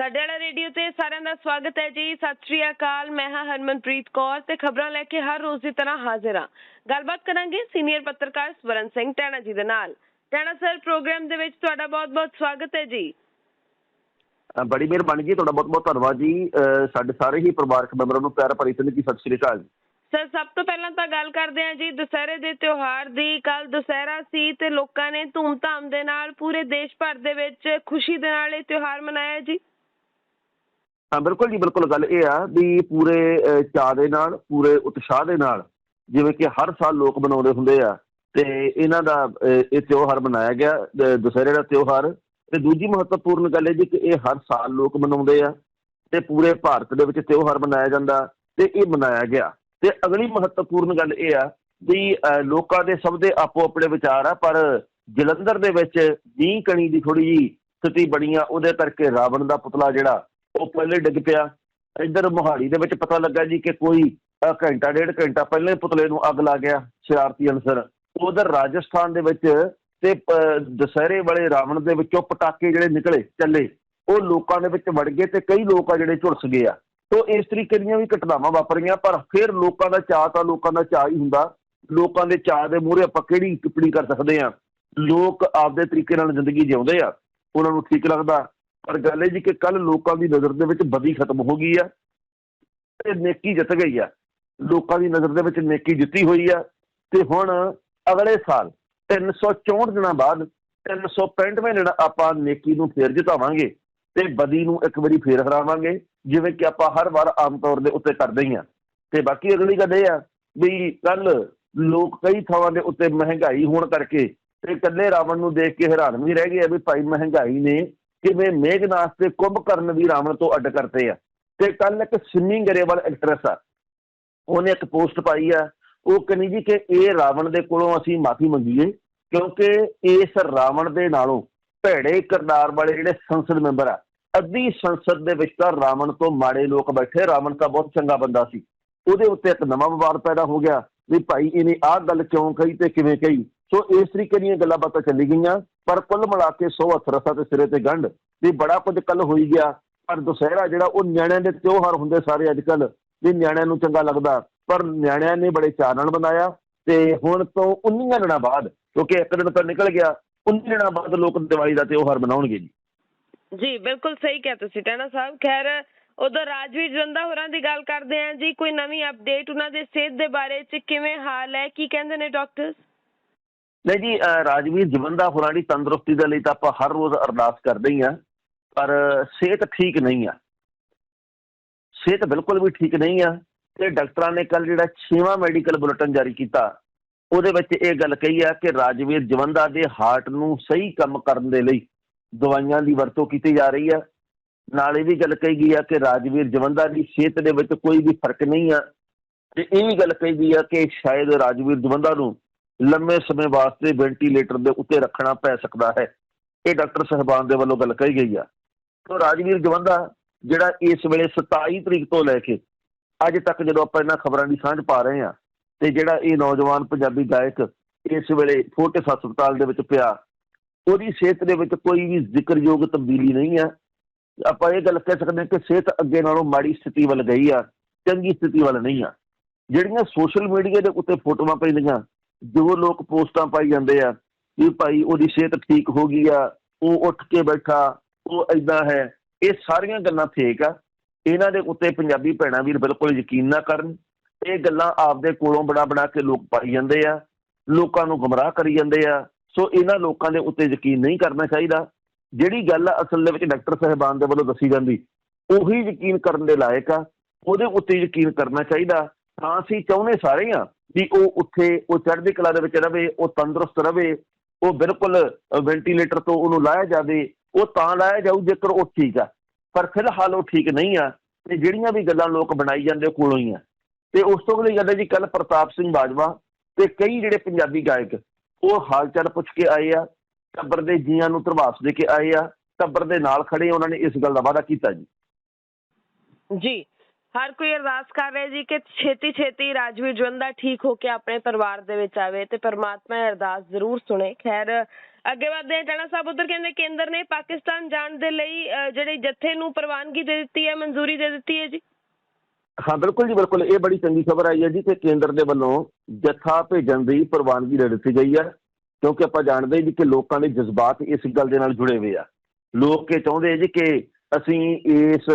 ਸਾਡੇ ਵਾਲਾ ਰੇਡੀਓ ਤੇ ਸਾਰਿਆਂ ਦਾ ਸਵਾਗਤ ਹੈ ਜੀ। ਸਤਿ ਸ਼੍ਰੀ ਅਕਾਲ ਮੈਂ ਹਾਂ ਹਰਮਨਪ੍ਰੀਤ ਕੌਰ ਤੇ ਖਬਰਾਂ ਲੈ ਕੇ ਹਰ ਰੋਜ਼ ਦੀ ਤਰ੍ਹਾਂ ਹਾਜ਼ਰ ਹਾਂ। ਗੱਲਬਾਤ ਕਰਾਂਗੇ ਸੀਨੀਅਰ ਪੱਤਰਕਾਰ ਸਵਰਨ ਸਿੰਘ ਟੈਣਾ ਜੀ ਦੇ ਨਾਲ। ਟੈਣਾ ਸਰ ਪ੍ਰੋਗਰਾਮ ਦੇ ਵਿੱਚ ਤੁਹਾਡਾ ਬਹੁਤ-ਬਹੁਤ ਸਵਾਗਤ ਹੈ ਜੀ। ਬੜੀ ਮਿਹਰਬਾਨੀ ਜੀ ਤੁਹਾਡਾ ਬਹੁਤ ਬਹੁਤ ਧੰਨਵਾਦ ਜੀ। ਸਾਡੇ ਸਾਰੇ ਹੀ ਪਰਿਵਾਰਕ ਮੈਂਬਰਾਂ ਨੂੰ ਪਿਆਰ ਭਰੀ ਸਤਿ ਸ਼੍ਰੀ ਅਕਾਲ ਜੀ। ਸਰ ਸਭ ਤੋਂ ਪਹਿਲਾਂ ਤਾਂ ਗੱਲ ਕਰਦੇ ਹਾਂ ਜੀ ਦੁਸਹਿਰੇ ਦੇ ਤਿਉਹਾਰ ਦੀ। ਕੱਲ ਦੁਸਹਿਰਾ ਸੀ ਤੇ ਲੋਕਾਂ ਨੇ ਧੂਮ-ਧਾਮ ਦੇ ਨਾਲ ਪੂਰੇ ਦੇਸ਼ ਭਰ ਦੇ ਵਿੱਚ ਖੁਸ਼ੀ ਦੇ ਨਾਲ ਇਹ ਤਿਉਹਾਰ ਮਨਾਇਆ ਜੀ। ਹਾਂ ਬਿਲਕੁਲ ਜੀ ਬਿਲਕੁਲ ਗੱਲ ਇਹ ਆ ਵੀ ਪੂਰੇ ਅ, ਚਾਅ ਦੇ ਨਾਲ ਪੂਰੇ ਉਤਸ਼ਾਹ ਦੇ ਨਾਲ ਜਿਵੇਂ ਕਿ ਹਰ ਸਾਲ ਲੋਕ ਮਨਾਉਂਦੇ ਹੁੰਦੇ ਆ ਤੇ ਇਹਨਾਂ ਦਾ ਇਹ ਤਿਉਹਾਰ ਮਨਾਇਆ ਗਿਆ ਦੁਸਹਿਰੇ ਦਾ ਤਿਉਹਾਰ ਤੇ ਦੂਜੀ ਮਹੱਤਵਪੂਰਨ ਗੱਲ ਇਹ ਜੀ ਕਿ ਇਹ ਹਰ ਸਾਲ ਲੋਕ ਮਨਾਉਂਦੇ ਆ ਤੇ ਪੂਰੇ ਭਾਰਤ ਦੇ ਵਿੱਚ ਤਿਉਹਾਰ ਮਨਾਇਆ ਜਾਂਦਾ ਤੇ ਇਹ ਮਨਾਇਆ ਗਿਆ। ਤੇ ਅਗਲੀ ਮਹੱਤਵਪੂਰਨ ਗੱਲ ਇਹ ਆ ਵੀ ਲੋਕਾਂ ਦੇ ਸਭ ਦੇ ਆਪੋ ਆਪਣੇ ਵਿਚਾਰ ਆ ਪਰ ਜਲੰਧਰ ਦੇ ਵਿੱਚ ਮੀਂਹ ਕਣੀ ਦੀ ਥੋੜੀ ਜੀ ਸਥਿਤੀ ਬਣੀ ਆ ਉਹਦੇ ਕਰਕੇ ਰਾਵਣ ਦਾ ਪੁਤਲਾ ਜਿਹੜਾ ਉਹ ਪਹਿਲੇ ਡਿੱਗ ਪਿਆ। ਇੱਧਰ ਮੋਹਾਲੀ ਦੇ ਵਿੱਚ ਪਤਾ ਲੱਗਾ ਜੀ ਕਿ ਕੋਈ ਘੰਟਾ ਡੇਢ ਘੰਟਾ ਪਹਿਲੇ ਪੁਤਲੇ ਨੂੰ ਅੱਗ ਲਾ ਗਿਆ ਸ਼ਰਾਰਤੀ ਅਨਸਰ। ਉਧਰ ਰਾਜਸਥਾਨ ਦੇ ਵਿੱਚ ਤੇ ਅ, ਦੁਸਹਿਰੇ ਵਾਲੇ ਰਾਵਣ ਦੇ ਵਿੱਚੋਂ ਪਟਾਕੇ ਜਿਹੜੇ ਨਿਕਲੇ ਚੱਲੇ ਉਹ ਲੋਕਾਂ ਦੇ ਵਿੱਚ ਵੜ ਗਏ ਤੇ ਕਈ ਲੋਕ ਆ ਜਿਹੜੇ ਝੁਲਸ ਗਏ ਆ। ਤੋਂ ਇਸ ਤਰੀਕੇ ਦੀਆਂ ਵੀ ਘਟਨਾਵਾਂ ਵਾਪਰੀਆਂ ਪਰ ਫਿਰ ਲੋਕਾਂ ਦਾ ਚਾਅ ਤਾਂ ਲੋਕਾਂ ਦਾ ਚਾਅ ਹੀ ਹੁੰਦਾ। ਲੋਕਾਂ ਦੇ ਚਾਅ ਦੇ ਮੂਹਰੇ ਆਪਾਂ ਕਿਹੜੀ ਟਿੱਪਣੀ ਕਰ ਸਕਦੇ ਆ? ਲੋਕ ਆਪਦੇ ਤਰੀਕੇ ਨਾਲ ਜ਼ਿੰਦਗੀ ਜਿਉਂਦੇ ਆ। ਉਹਨਾਂ ਨੂੰ ਠੀਕ ਲੱਗਦਾ। ਪਰ ਗੱਲ ਇਹ ਜੀ ਕਿ ਕੱਲ ਲੋਕਾਂ ਦੀ ਨਜ਼ਰ ਦੇ ਵਿੱਚ ਬਦੀ ਖਤਮ ਹੋ ਗਈ ਆ ਤੇ ਨੇਕੀ ਜਿੱਤ ਗਈ ਆ। ਲੋਕਾਂ ਦੀ ਨਜ਼ਰ ਦੇ ਵਿੱਚ ਨੇਕੀ ਜਿੱਤੀ ਹੋਈ ਆ ਤੇ ਹੁਣ ਅਗਲੇ ਸਾਲ 364 ਦਿਨਾਂ ਬਾਅਦ 365ਵੇਂ ਦਿਨ ਆਪਾਂ ਨੇਕੀ ਨੂੰ ਫੇਰ ਜਿਤਾਵਾਂਗੇ ਤੇ ਬਦੀ ਨੂੰ ਇੱਕ ਵਾਰੀ ਫੇਰ ਹਰਾਵਾਂਗੇ, ਜਿਵੇਂ ਕਿ ਆਪਾਂ ਹਰ ਵਾਰ ਆਮ ਤੌਰ ਦੇ ਉੱਤੇ ਕਰਦੇ ਹੀ ਆ। ਤੇ ਬਾਕੀ ਅਗਲੀ ਗੱਲ ਇਹ ਆ ਵੀ ਕੱਲ ਲੋਕ ਕਈ ਥਾਵਾਂ ਦੇ ਉੱਤੇ ਮਹਿੰਗਾਈ ਹੋਣ ਕਰਕੇ ਤੇ ਇਕੱਲੇ ਰਾਵਣ ਨੂੰ ਦੇਖ ਕੇ ਹੈਰਾਨ ਵੀ ਰਹਿ ਗਏ ਆ ਵੀ ਭਾਈ ਮਹਿੰਗਾਈ ਨੇ ਕਿਵੇਂ ਮੇਘਨਾਥ ਤੇ ਕੁੰਭਕਰਨ ਵੀ ਰਾਵਣ ਤੋਂ ਅੱਡ ਕਰਤੇ ਆ। ਤੇ ਕੱਲ ਇੱਕ ਸਿੰਮੀ ਗਰੇਵਾਲ ਐਕਟਰੈਸ ਆ। ਉਹਨੇ ਇੱਕ ਪੋਸਟ ਪਾਈ ਆ। ਉਹ ਕਹਿੰਦੀ ਜੀ ਕਿ ਇਹ ਰਾਵਣ ਦੇ ਕੋਲੋਂ ਅਸੀਂ ਮਾਫੀ ਮੰਗੀਏ, ਕਿਉਂਕਿ ਇਸ ਰਾਵਣ ਦੇ ਨਾਲੋਂ ਭੈੜੇ ਕਿਰਦਾਰ ਵਾਲੇ ਜਿਹੜੇ ਸੰਸਦ ਮੈਂਬਰ ਆ, ਅੱਧੀ ਸੰਸਦ ਦੇ ਵਿੱਚ ਤਾਂ ਰਾਵਣ ਤੋਂ ਮਾੜੇ ਲੋਕ ਬੈਠੇ। ਰਾਵਣ ਤਾਂ ਬਹੁਤ ਚੰਗਾ ਬੰਦਾ ਸੀ। ਉਹਦੇ ਉੱਤੇ ਇੱਕ ਨਵਾਂ ਵਿਵਾਦ ਪੈਦਾ ਹੋ ਗਿਆ ਵੀ ਭਾਈ ਇਹਨੇ ਆਹ ਗੱਲ ਕਿਉਂ ਕਹੀ ਤੇ ਕਿਵੇਂ ਕਹੀ? ਸੋ ਇਸ ਤਰੀਕੇ ਦੀਆਂ ਗੱਲਾਂ ਬਾਤਾਂ ਚੱਲੀ ਗਈਆਂ, ਪਰ ਕੁੱਲ ਮਿਲਾ ਕੇ ਸੌ ਹੱਥ ਰਸਾ ਤੇ ਸਿਰੇ ਤੇ ਗੰਢ ਵੀ ਬੜਾ ਕੁਝ ਕੱਲ ਹੋਈ ਗਿਆ। ਪਰ ਦੁਸਹਿਰਾ ਜਿਹੜਾ ਉਹ ਨਿਆਣਿਆਂ ਦੇ ਤਿਉਹਾਰ ਹੁੰਦੇ ਸਾਰੇ ਅੱਜ ਕੱਲ ਵੀ ਨਿਆਣਿਆਂ ਨੂੰ ਚੰਗਾ ਲੱਗਦਾ। ਪਰ ਨਿਆਣਿਆਂ ਨੇ ਬੜੇ ਚਾਅ ਨਾਲ ਮਨਾਇਆ ਤੇ ਹੁਣ ਤੋਂ 19 ਦਿਨਾਂ ਬਾਅਦ, ਕਿਉਂਕਿ ਇੱਕ ਦਿਨ ਤਾਂ ਨਿਕਲ ਗਿਆ 19 ਦਿਨਾਂ ਬਾਅਦ ਲੋਕ ਦੀਵਾਲੀ ਦਾ ਤਿਉਹਾਰ ਮਨਾਉਣਗੇ ਜੀ। ਜੀ, ਬਿਲਕੁਲ ਸਹੀ ਕਿਹਾ ਤੁਸੀਂ ਟੈਣਾ ਸਾਹਿਬ। ਖੈਰ ਉਧਰ ਰਾਜਵੀਰ ਜੰਦਾ ਹੋਰਾਂ ਦੀ ਗੱਲ ਕਰਦੇ ਆਂ ਜੀ, ਕੋਈ ਨਵੀਂ ਅਪਡੇਟ ਉਹਨਾਂ ਦੇ ਸਿਹਤ ਦੇ ਬਾਰੇ ਚ ਕਿਵੇਂ ਹਾਲ ਹੈ, ਕੀ ਕਹਿੰਦੇ ਨੇ ਡਾਕਟਰਸ ਨਹੀਂ ਜੀ ਰਾਜਵੀਰ ਜਵੰਦਾ ਹੋਰਾਂ ਦੀ ਤੰਦਰੁਸਤੀ ਦੇ ਲਈ ਤਾਂ ਆਪਾਂ ਹਰ ਰੋਜ਼ ਅਰਦਾਸ ਕਰਦੇ ਹੀ ਆ ਪਰ ਸਿਹਤ ਠੀਕ ਨਹੀਂ ਆ। ਸਿਹਤ ਬਿਲਕੁਲ ਵੀ ਠੀਕ ਨਹੀਂ ਆ ਤੇ ਡਾਕਟਰਾਂ ਨੇ ਕੱਲ ਜਿਹੜਾ 6ਵਾਂ ਮੈਡੀਕਲ ਬੁਲੇਟਿਨ ਜਾਰੀ ਕੀਤਾ, ਉਹਦੇ ਵਿੱਚ ਇਹ ਗੱਲ ਕਹੀ ਆ ਕਿ ਰਾਜਵੀਰ ਜਵੰਦਾ ਦੇ ਹਾਰਟ ਨੂੰ ਸਹੀ ਕੰਮ ਕਰਨ ਦੇ ਲਈ ਦਵਾਈਆਂ ਦੀ ਵਰਤੋਂ ਕੀਤੀ ਜਾ ਰਹੀ ਆ। ਨਾਲ ਇਹ ਵੀ ਗੱਲ ਕਹੀ ਗਈ ਆ ਕਿ ਰਾਜਵੀਰ ਜਵੰਦਾ ਦੀ ਸਿਹਤ ਦੇ ਵਿੱਚ ਕੋਈ ਵੀ ਫ਼ਰਕ ਨਹੀਂ ਆ। ਤੇ ਇਹ ਵੀ ਗੱਲ ਕਹੀ ਗਈ ਆ ਕਿ ਸ਼ਾਇਦ ਰਾਜਵੀਰ ਜਵੰਦਾ ਨੂੰ ਲੰਮੇ ਸਮੇਂ ਵਾਸਤੇ ਵੈਂਟੀਲੇਟਰ ਦੇ ਉੱਤੇ ਰੱਖਣਾ ਪੈ ਸਕਦਾ ਹੈ। ਇਹ ਡਾਕਟਰ ਸਹਿਬਾਨ ਦੇ ਵੱਲੋਂ ਗੱਲ ਕਹੀ ਗਈ ਆ। ਤੋਂ ਰਾਜਵੀਰ ਜਵੰਦਾ, ਜਿਹੜਾ ਇਸ ਵੇਲੇ 27 ਤਰੀਕ ਤੋਂ ਲੈ ਕੇ ਅੱਜ ਤੱਕ ਜਦੋਂ ਆਪਾਂ ਇਹਨਾਂ ਖਬਰਾਂ ਦੀ ਸਾਂਝ ਪਾ ਰਹੇ ਆ ਤੇ ਜਿਹੜਾ ਇਹ ਨੌਜਵਾਨ ਪੰਜਾਬੀ ਗਾਇਕ ਇਸ ਵੇਲੇ ਫੋਟਿਸ ਹਸਪਤਾਲ ਦੇ ਵਿੱਚ ਪਿਆ, ਉਹਦੀ ਸਿਹਤ ਦੇ ਵਿੱਚ ਕੋਈ ਵੀ ਜ਼ਿਕਰਯੋਗ ਤਬਦੀਲੀ ਨਹੀਂ ਆ। ਆਪਾਂ ਇਹ ਗੱਲ ਕਹਿ ਸਕਦੇ ਹਾਂ ਕਿ ਸਿਹਤ ਅੱਗੇ ਨਾਲੋਂ ਮਾੜੀ ਸਥਿਤੀ ਵੱਲ ਗਈ ਆ, ਚੰਗੀ ਸਥਿਤੀ ਵੱਲ ਨਹੀਂ ਆ। ਜਿਹੜੀਆਂ ਸੋਸ਼ਲ ਮੀਡੀਆ ਦੇ ਉੱਤੇ ਫੋਟੋਆਂ ਪੈਂਦੀਆਂ ਜੋ ਲੋਕ ਪੋਸਟਾਂ ਪਾਈ ਜਾਂਦੇ ਆ ਵੀ ਭਾਈ ਉਹਦੀ ਸਿਹਤ ਠੀਕ ਹੋ ਗਈ ਆ, ਉਹ ਉੱਠ ਕੇ ਬੈਠਾ, ਉਹ ਐਦਾਂ ਹੈ, ਇਹ ਸਾਰੀਆਂ ਗੱਲਾਂ ਫੇਕ ਆ। ਇਹਨਾਂ ਦੇ ਉੱਤੇ ਪੰਜਾਬੀ ਭੈਣਾਂ ਵੀਰ ਬਿਲਕੁਲ ਯਕੀਨ ਨਾ ਕਰਨ। ਇਹ ਗੱਲਾਂ ਆਪਦੇ ਕੋਲੋਂ ਬਣਾ ਬਣਾ ਕੇ ਲੋਕ ਪਾਈ ਜਾਂਦੇ ਆ, ਲੋਕਾਂ ਨੂੰ ਗੁੰਮਰਾਹ ਕਰੀ ਜਾਂਦੇ ਆ। ਸੋ ਇਹਨਾਂ ਲੋਕਾਂ ਦੇ ਉੱਤੇ ਯਕੀਨ ਨਹੀਂ ਕਰਨਾ ਚਾਹੀਦਾ। ਜਿਹੜੀ ਗੱਲ ਅਸਲ ਦੇ ਵਿੱਚ ਡਾਕਟਰ ਸਾਹਿਬਾਨ ਦੇ ਵੱਲੋਂ ਦੱਸੀ ਜਾਂਦੀ, ਉਹੀ ਯਕੀਨ ਕਰਨ ਦੇ ਲਾਇਕ ਆ। ਉਹਦੇ ਉੱਤੇ ਯਕੀਨ ਕਰਨਾ ਚਾਹੀਦਾ। ਤਾਂ ਅਸੀਂ ਚਾਹੁੰਦੇ ਸਾਰੇ ਆ ਵੀ ਉਹ ਉੱਥੇ, ਉਹ ਚੜ੍ਹਦੀ ਕਲਾ ਦੇ ਵਿੱਚ ਰਵੇ, ਉਹ ਤੰਦਰੁਸਤ ਰਵੇ, ਉਹ ਬਿਲਕੁਲ ਵੈਂਟੀਲੇਟਰ ਤੋਂ ਉਹਨੂੰ ਲਾਇਆ ਜਾਵੇ, ਉਹ ਤਾਂ ਲਾਇਆ ਜਾਊ ਜੇਕਰ ਉਹ ਠੀਕ ਆ। ਪਰ ਫਿਲਹਾਲ ਉਹ ਠੀਕ ਨਹੀਂ ਆ ਤੇ ਜਿਹੜੀਆਂ ਵੀ ਗੱਲਾਂ ਲੋਕ ਬਣਾਈ ਜਾਂਦੇ ਉਹ ਕੋਲੋਂ ਹੀ ਆ। ਤੇ ਉਸ ਤੋਂ ਅਗਲੀ ਗੱਲ ਹੈ ਜੀ ਕੱਲ ਪ੍ਰਤਾਪ ਸਿੰਘ ਬਾਜਵਾ ਤੇ ਕਈ ਜਿਹੜੇ ਪੰਜਾਬੀ ਗਾਇਕ, ਉਹ ਹਾਲ ਚਾਲ ਪੁੱਛ ਕੇ ਆਏ ਆ, ਟੱਬਰ ਦੇ ਜੀਆਂ ਨੂੰ ਧਰਵਾਸ ਦੇ ਕੇ ਆਏ ਆ, ਟੱਬਰ ਦੇ ਨਾਲ ਖੜੇ ਉਹਨਾਂ ਨੇ ਇਸ ਗੱਲ ਦਾ ਵਾਅਦਾ ਕੀਤਾ ਜੀ। ਜੀ ਹਰ ਕੋਈ ਅਰਦਾਸ ਕਰ ਰਿਹਾ ਜੀ ਕਿ ਛੇਤੀ ਛੇਤੀ ਰਾਜਵੀਰ ਜਵੰਦਾ ਠੀਕ ਹੋ ਕੇ ਆਪਣੇ ਪਰਿਵਾਰ ਦੇ ਵਿੱਚ ਆਵੇ ਤੇ ਪਰਮਾਤਮਾ ਅਰਦਾਸ ਜ਼ਰੂਰ ਸੁਣੇ। ਖੈਰ, ਅੱਗੇ ਵਧਦੇ ਹਾਂ ਟਾਣਾ ਸਾਹਿਬ ਉਧਰ ਕਹਿੰਦੇ ਕੇਂਦਰ ਨੇ ਪਾਕਿਸਤਾਨ ਜਾਣ ਦੇ ਲਈ ਜਿਹੜੇ ਜੱਥੇ ਨੂੰ ਪ੍ਰਵਾਨਗੀ ਦੇ ਦਿੱਤੀ ਹੈ, ਮਨਜ਼ੂਰੀ ਦੇ ਦਿੱਤੀ ਹੈ ਜੀ? ਹਾਂ, ਬਿਲਕੁਲ ਜੀ, ਬਿਲਕੁਲ। ਇਹ ਬੜੀ ਚੰਗੀ ਖਬਰ ਆਈ ਹੈ ਜੀ ਕਿ ਕੇਂਦਰ ਦੇ ਵੱਲੋਂ ਜੱਥਾ ਭੇਜਣ ਦੀ ਪ੍ਰਵਾਨਗੀ ਦੇ ਦਿੱਤੀ ਗਈ ਹੈ, ਕਿਉਂਕਿ ਆਪਾਂ ਜਾਣਦੇ ਜੀ ਕਿ ਲੋਕਾਂ ਦੇ ਜਜ਼ਬਾਤ ਇਸ ਗੱਲ ਦੇ ਨਾਲ ਜੁੜੇ ਹੋਏ ਆ। ਲੋਕ ਇਹ ਚਾਹੁੰਦੇ ਜੀ ਕਿ ਅਸੀਂ ਇਸ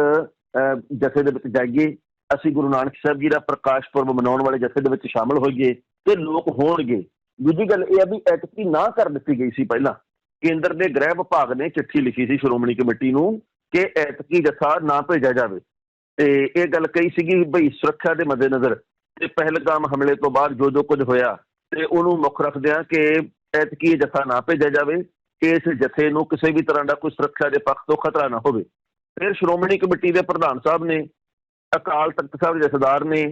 ਜਥੇ ਦੇ ਵਿੱਚ ਜਾਈਏ, ਅਸੀਂ ਗੁਰੂ ਨਾਨਕ ਸਾਹਿਬ ਜੀ ਦਾ ਪ੍ਰਕਾਸ਼ ਪੁਰਬ ਮਨਾਉਣ ਵਾਲੇ ਜਥੇ ਦੇ ਵਿੱਚ ਸ਼ਾਮਲ ਹੋਈਏ ਤੇ ਲੋਕ ਹੋਣਗੇ। ਦੂਜੀ ਗੱਲ ਇਹ ਆ ਵੀ ਐਤਕੀ ਨਾ ਕਰ ਦਿੱਤੀ ਗਈ ਸੀ ਪਹਿਲਾਂ। ਕੇਂਦਰ ਦੇ ਗ੍ਰਹਿ ਵਿਭਾਗ ਨੇ ਚਿੱਠੀ ਲਿਖੀ ਸੀ ਸ਼੍ਰੋਮਣੀ ਕਮੇਟੀ ਨੂੰ ਕਿ ਐਤਕੀ ਜਥਾ ਨਾ ਭੇਜਿਆ ਜਾਵੇ। ਤੇ ਇਹ ਗੱਲ ਕਹੀ ਸੀਗੀ ਬਈ ਸੁਰੱਖਿਆ ਦੇ ਮੱਦੇਨਜ਼ਰ ਤੇ ਪਹਿਲਗਾਮ ਹਮਲੇ ਤੋਂ ਬਾਅਦ ਜੋ ਜੋ ਕੁਝ ਹੋਇਆ ਤੇ ਉਹਨੂੰ ਮੁੱਖ ਰੱਖਦਿਆਂ ਕਿ ਐਤਕੀ ਜਥਾ ਨਾ ਭੇਜਿਆ ਜਾਵੇ ਇਸ ਜਥੇ ਨੂੰ ਕਿਸੇ ਵੀ ਤਰ੍ਹਾਂ ਦਾ ਕੋਈ ਸੁਰੱਖਿਆ ਦੇ ਪੱਖ ਤੋਂ ਖਤਰਾ ਨਾ ਹੋਵੇ। ਫਿਰ ਸ਼੍ਰੋਮਣੀ ਕਮੇਟੀ ਦੇ ਪ੍ਰਧਾਨ ਸਾਹਿਬ ਨੇ, ਅਕਾਲ ਤਖਤ ਸਾਹਿਬ ਜਥੇਦਾਰ ਨੇ,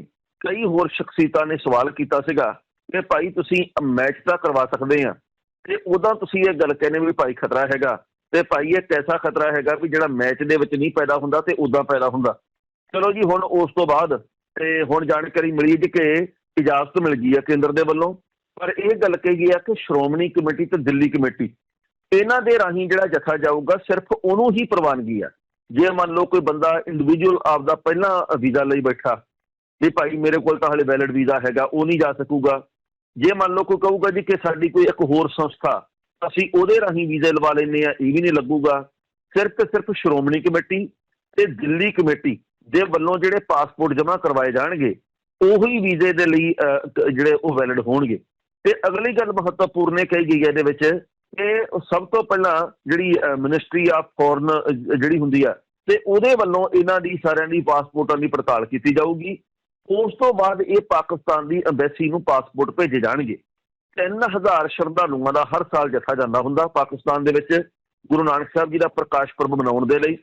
ਕਈ ਹੋਰ ਸ਼ਖਸੀਅਤਾਂ ਨੇ ਸਵਾਲ ਕੀਤਾ ਸੀਗਾ ਕਿ ਭਾਈ ਤੁਸੀਂ ਮੈਚ ਤਾਂ ਕਰਵਾ ਸਕਦੇ ਆ ਤੇ ਉਦੋਂ ਤੁਸੀਂ ਇਹ ਗੱਲ ਕਹਿੰਦੇ ਵੀ ਭਾਈ ਖਤਰਾ ਹੈਗਾ ਤੇ ਭਾਈ ਇਹ ਕੈਸਾ ਖਤਰਾ ਹੈਗਾ ਵੀ ਜਿਹੜਾ ਮੈਚ ਦੇ ਵਿੱਚ ਨਹੀਂ ਪੈਦਾ ਹੁੰਦਾ ਤੇ ਉਦਾਂ ਪੈਦਾ ਹੁੰਦਾ। ਚਲੋ ਜੀ, ਹੁਣ ਉਸ ਤੋਂ ਬਾਅਦ ਤੇ ਹੁਣ ਜਾਣਕਾਰੀ ਮਿਲੀ ਜੀ ਕਿ ਇਜਾਜ਼ਤ ਮਿਲ ਗਈ ਹੈ ਕੇਂਦਰ ਦੇ ਵੱਲੋਂ, ਪਰ ਇਹ ਗੱਲ ਕਹੀ ਗਈ ਆ ਕਿ ਸ਼੍ਰੋਮਣੀ ਕਮੇਟੀ ਤੇ ਦਿੱਲੀ ਕਮੇਟੀ, ਇਹਨਾਂ ਦੇ ਰਾਹੀਂ ਜਿਹੜਾ ਜਥਾ ਜਾਊਗਾ ਸਿਰਫ ਉਹਨੂੰ ਹੀ ਪ੍ਰਵਾਨਗੀ ਆ। ਜੇ ਮੰਨ ਲਓ ਕੋਈ ਬੰਦਾ ਇੰਡੀਵਿਜੂਅਲ ਆਪਦਾ ਪਹਿਲਾਂ ਵੀਜ਼ਾ ਲਈ ਬੈਠਾ, ਵੀ ਭਾਈ ਮੇਰੇ ਕੋਲ ਤਾਂ ਹਲੇ ਵੈਲਿਡ ਵੀਜ਼ਾ ਹੈਗਾ, ਉਹ ਨਹੀਂ ਜਾ ਸਕੂਗਾ। ਜੇ ਮੰਨ ਲਓ ਕੋਈ ਕਹੂਗਾ ਜੀ ਕਿ ਸਾਡੀ ਕੋਈ ਇੱਕ ਹੋਰ ਸੰਸਥਾ, ਅਸੀਂ ਉਹਦੇ ਰਾਹੀਂ ਵੀਜ਼ੇ ਲਵਾ ਲੈਂਦੇ ਆ ਇਹ ਵੀ ਨਹੀਂ ਲੱਗੂਗਾ। ਸਿਰਫ ਤੇ ਸਿਰਫ ਸ਼੍ਰੋਮਣੀ ਕਮੇਟੀ ਤੇ ਦਿੱਲੀ ਕਮੇਟੀ ਦੇ ਵੱਲੋਂ ਜਿਹੜੇ ਪਾਸਪੋਰਟ ਜਮ੍ਹਾਂ ਕਰਵਾਏ ਜਾਣਗੇ, ਉਹੀ ਵੀਜ਼ੇ ਦੇ ਲਈ ਜਿਹੜੇ ਉਹ ਵੈਲਿਡ ਹੋਣਗੇ। ਤੇ ਅਗਲੀ ਗੱਲ ਮਹੱਤਵਪੂਰਨ ਇਹ ਕਹੀ ਗਈ ਹੈ ਇਹਦੇ ਵਿੱਚ ਕਿ ਸਭ ਤੋਂ ਪਹਿਲਾਂ ਜਿਹੜੀ ਮਿਨਿਸਟਰੀ ਆਫ ਫੋਰਨ ਜਿਹੜੀ ਹੁੰਦੀ ਆ, ਤੇ ਉਹਦੇ ਵੱਲੋਂ ਇਹਨਾਂ ਦੀ ਸਾਰਿਆਂ ਦੀ ਪਾਸਪੋਰਟਾਂ ਦੀ ਪੜਤਾਲ ਕੀਤੀ ਜਾਊਗੀ। ਉਸ ਤੋਂ ਬਾਅਦ ਇਹ ਪਾਕਿਸਤਾਨ ਦੀ ਐਮਬੈਸੀ ਨੂੰ ਪਾਸਪੋਰਟ ਭੇਜੇ ਜਾਣਗੇ। 3000 ਸ਼ਰਧਾਲੂਆਂ ਦਾ ਹਰ ਸਾਲ ਜਥਾ ਜਾਂਦਾ ਹੁੰਦਾ ਪਾਕਿਸਤਾਨ ਦੇ ਵਿੱਚ, ਗੁਰੂ ਨਾਨਕ ਸਾਹਿਬ ਜੀ ਦਾ ਪ੍ਰਕਾਸ਼ ਪੁਰਬ ਮਨਾਉਣ ਦੇ ਲਈ।